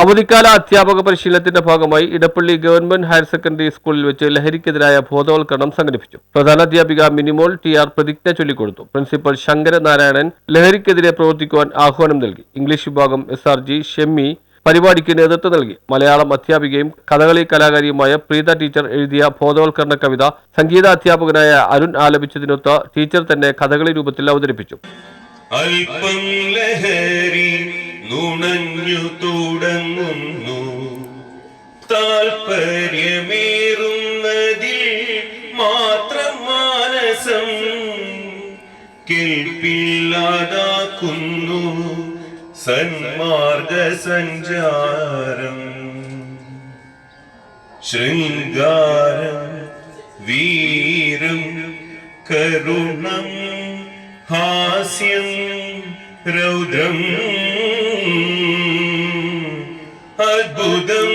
അവധിക്കാല അധ്യാപക പരിശീലനത്തിന്റെ ഭാഗമായി ഇടപ്പള്ളി ഗവൺമെന്റ് ഹയർ സെക്കൻഡറി സ്കൂളിൽ വെച്ച് ലഹരിക്കെതിരായ ബോധവൽക്കരണം സംഘടിപ്പിച്ചു. പ്രധാനാധ്യാപിക മിനിമോൾ ടി ആർ പ്രതിജ്ഞ ചൊല്ലിക്കൊടുത്തു. പ്രിൻസിപ്പൽ ശങ്കരനാരായണൻ ലഹരിക്കെതിരെ പ്രവർത്തിക്കുവാൻ ആഹ്വാനം നൽകി. ഇംഗ്ലീഷ് വിഭാഗം എസ് ആർ ജി ഷെമ്മി പരിപാടിക്ക് നേതൃത്വം നൽകി. മലയാളം അധ്യാപികയും കഥകളി കലാകാരിയുമായ പ്രീത ടീച്ചർ എഴുതിയ ബോധവൽക്കരണ കവിത സംഗീത അധ്യാപകനായ അരുൺ ആലപിച്ചതിനൊത്ത് ടീച്ചർ തന്നെ കഥകളി രൂപത്തിൽ അവതരിപ്പിച്ചു. അല്പം ലഹരി നുണഞ്ഞു തുടങ്ങുന്നു. താൽപര്യമേറുന്നതിൽ മാത്രം മാനസം കേൾപ്പില്ലാതാക്കുന്നു. സന്മാർഗ സഞ്ചാരം ശൃംഗാരം വീരം കരുണം ഹാസ്യം രൗദ്രം അദ്ഭുതം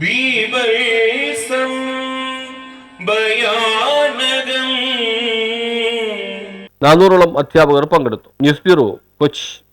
ബീഭത്സം ഭയാനകം. നാനൂറോളം അധ്യാപകർ പങ്കെടുത്തു. News bureau Kochi.